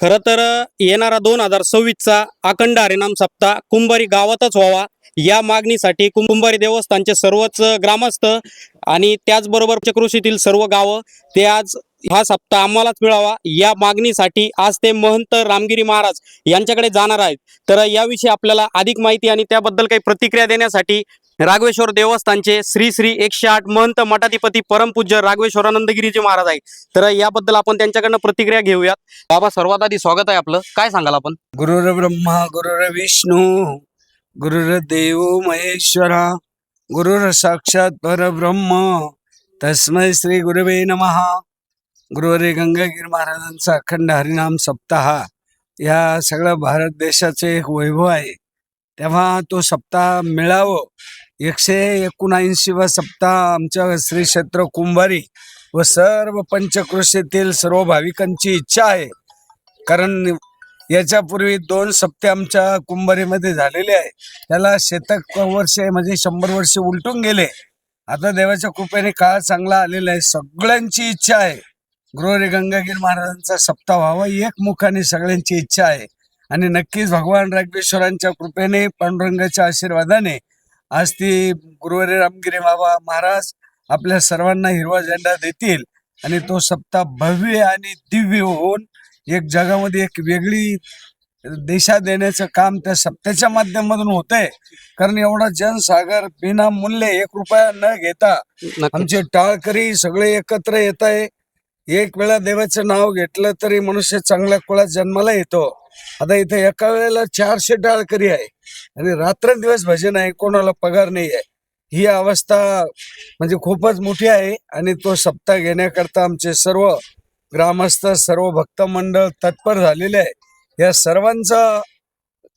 खरं तर येणारा दोन हजार सव्वीसचा अखंड हरिनाम सप्ताह कुंभारी गावातच व्हावा. या मागणीसाठी कुंभारी देवस्थानचे सर्वच ग्रामस्थ आणि त्याचबरोबर कृषीतील सर्व गावं ते आज हा सप्ताह आम्हालाच मिळावा. या मागणीसाठी आज ते महंत रामगिरी महाराज यांच्याकडे जाणार आहेत. तर याविषयी आपल्याला अधिक माहिती आणि त्याबद्दल काही प्रतिक्रिया देण्यासाठी राघवेश्वर देवस्थानचे श्री श्री एकशे आठ महंत मठाधिपती परमपूज्य राघवेश्वरानंदगिरीजी महाराज आहे तर याबद्दल आपण त्यांच्याकडनं प्रतिक्रिया घेऊयात. बाबा सर्वात आधी स्वागत आहे आपलं. काय सांगाल आपण? गुरुर ब्रह्मा गुरुर विष्णू गुरुर देव महेश्वरा गुरुर साक्षात परब्रह्म. तस्मै श्री गुरुवे नमहा गुरुवारी गंगागीर महाराजांचा अखंड हरिनाम सप्ताह या सगळ्या भारत देशाचे एक वैभव आहे. तेव्हा तो सप्ताह मिळावं. एकशे एकोणऐंशीवा सप्ताह आमच्या श्री क्षेत्र कुंभारी व सर्व पंचकृषीतील सर्व भाविकांची इच्छा आहे. कारण याच्यापूर्वी दोन सप्ते आमच्या कुंभारीमध्ये झालेले आहे. त्याला शतक वर्ष म्हणजे शंभर वर्ष उलटून गेले. आता देवाच्या कृपेने काळ चांगला आलेला आहे. सगळ्यांची इच्छा आहे. गृहरे गंगागीर महाराजांचा सप्ताह व्हावा एक मुखाने सगळ्यांची इच्छा आहे. आणि नक्कीच भगवान राघवेश्वरांच्या कृपेने पांडुरंगाच्या आशीर्वादाने आज ती गुरुवारी रामगिरी बाबा महाराज आपल्या सर्वांना हिरवा झेंडा देतील. आणि तो सप्ताह भव्य आणि दिव्य होऊन एक जगामध्ये एक वेगळी दिशा देण्याचं काम त्या सप्त्याच्या माध्यमातून होत आहे कारण एवढा जनसागर बिना मूल्य एक रुपया न घेता. आमचे टाळकरी सगळे एकत्र येत आहे. एक वेळा देवाचं नाव घेतलं तरी मनुष्य चांगल्या कुळात जन्माला येतो. आता इथे एका वेळेला चारशे डाळकरी आहे. आणि रात्रंदिवस भजन आहे कोणाला पगार नाही आहे. ही अवस्था म्हणजे खूपच मोठी आहे आणि तो सप्ताह घेण्याकरता आमचे सर्व ग्रामस्थ सर्व भक्त मंडळ तत्पर झालेले आहे. या सर्वांचा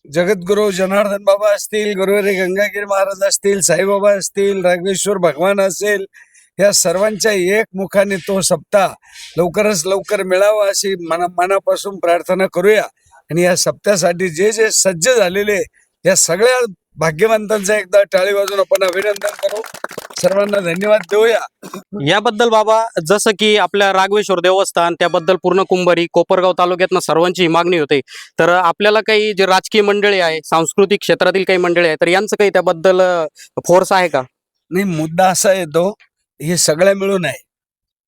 जगद्गुरु जनार्दन बाबा असतील गुरुवारी गंगागिरी महाराज असतील साईबाबा असतील राघवेश्वर भगवान असेल या सर्वांच्या एक मुखाने तो सप्ताह लवकरच लवकर मिळावा अशी मना मनापासून प्रार्थना करूया. आणि या सप्त्यासाठी जे जे सज्ज झालेले या सगळ्या भाग्यवंतांचा एकदा टाळी वाजून आपण अभिनंदन करू. सर्वांना धन्यवाद देऊया. याबद्दल बाबा जसं की आपल्या राघवेश्वर देवस्थान त्याबद्दल पूर्ण कुंभारी कोपरगाव तालुक्यातनं सर्वांची मागणी होते. तर आपल्याला काही जे राजकीय मंडळी आहे सांस्कृतिक क्षेत्रातील काही मंडळी आहे तर यांचं काही त्याबद्दल फोर्स आहे का? नाही मुद्दा असा येतो हे सगळ्या मिळून आहे.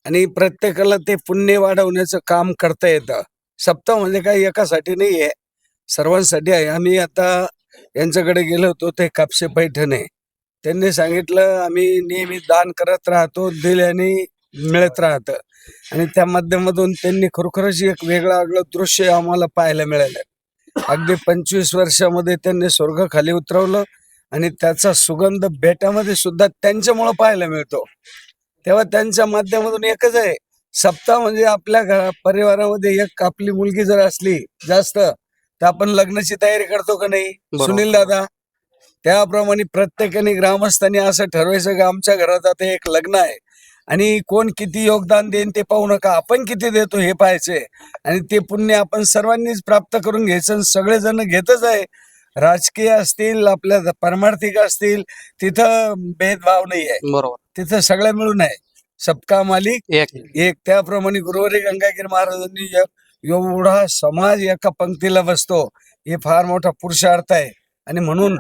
आणि प्रत्येकाला ते पुण्य वाढवण्याचं काम करता येतं. सप्ताह म्हणजे काय एकासाठी नाही आहे. सर्वांसाठी आहे. आम्ही आता यांच्याकडे गेलो होतो ते कापसे पैठणे. त्यांनी सांगितलं आम्ही नेहमी दान करत राहतो दिल्याने मिळत राहतं. आणि त्या माध्यमातून त्यांनी खरोखरच एक वेगळं आगळं दृश्य आम्हाला पाहायला मिळालं. अगदी पंचवीस वर्षामध्ये त्यांनी स्वर्ग खाली उतरवलं. आणि त्याचा सुगंध बेटामध्ये सुद्धा त्यांच्यामुळं पाहायला मिळतो. तेव्हा त्यांच्या माध्यमातून एकच आहे सप्ताह म्हणजे आपल्या घरा परिवारामध्ये एक आपली मुलगी जर असली जास्त तर आपण लग्नाची तयारी करतो का नाही. सुनील दादा त्याप्रमाणे प्रत्येकाने ग्रामस्थांनी असं ठरवायचं की आमच्या घरात आता एक लग्न आहे. आणि कोण किती योगदान देईन ते पाहू नका आपण किती देतो हे पाहायचंय. आणि ते पुण्य आपण सर्वांनीच प्राप्त करून घ्यायचं सगळेजण घेतच आहे. राजकीय असतील आपल्या परमार्थिक असतील तिथं भेदभाव नाही आहे बरोबर. तिथं सगळं मिळून आहे. सबका मालिक एक. एक. त्याप्रमाणे गुरुवारी गंगागीर महाराजांनी एवढा समाज एका पंक्तीला बसतो हे फार मोठा पुरुषार्थ आहे. आणि म्हणून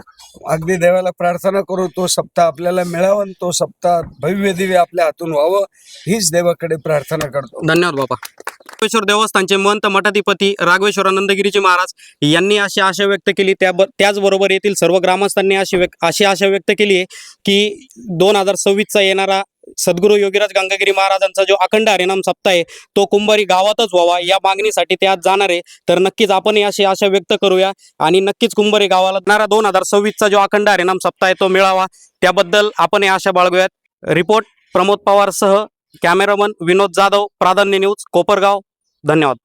अगदी देवाला प्रार्थना करू तो सप्ताह आपल्याला मिळावा आणि तो सप्ताह भव्य दिव्य आपल्या हातून व्हावं हीच देवाकडे प्रार्थना करतो. धन्यवाद बाबा. राघवेश्वर देवस्थानचे महंत मठाधिपती राघवेश्वर आनंदगिरीजी महाराज यांनी अशी आशा व्यक्त केली. त्या त्याचबरोबर येथील सर्व ग्रामस्थांनी अशी व्यक्त अशी आशा व्यक्त केली आहे की दोन हजार सव्वीसचा येणारा सद्गुरू योगीराज गंगागिरी महाराजांचा जो अखंड हरिनाम सप्ताह आहे तो कुंभारी गावातच व्हावा या मागणीसाठी ते आज जाणार आहे. तर नक्कीच आपण अशी आशा व्यक्त करूया आणि नक्कीच कुंभारी गावाला जाणारा दोन हजार सव्वीसचा जो अखंड हरिनाम सप्ताह आहे तो मिळावा त्याबद्दल आपण ही आशा बाळगूयात. रिपोर्ट प्रमोद पवारसह कॅमेरामन विनोद जाधव प्राधान्य न्यूज कोपरगाव. धन्यवाद.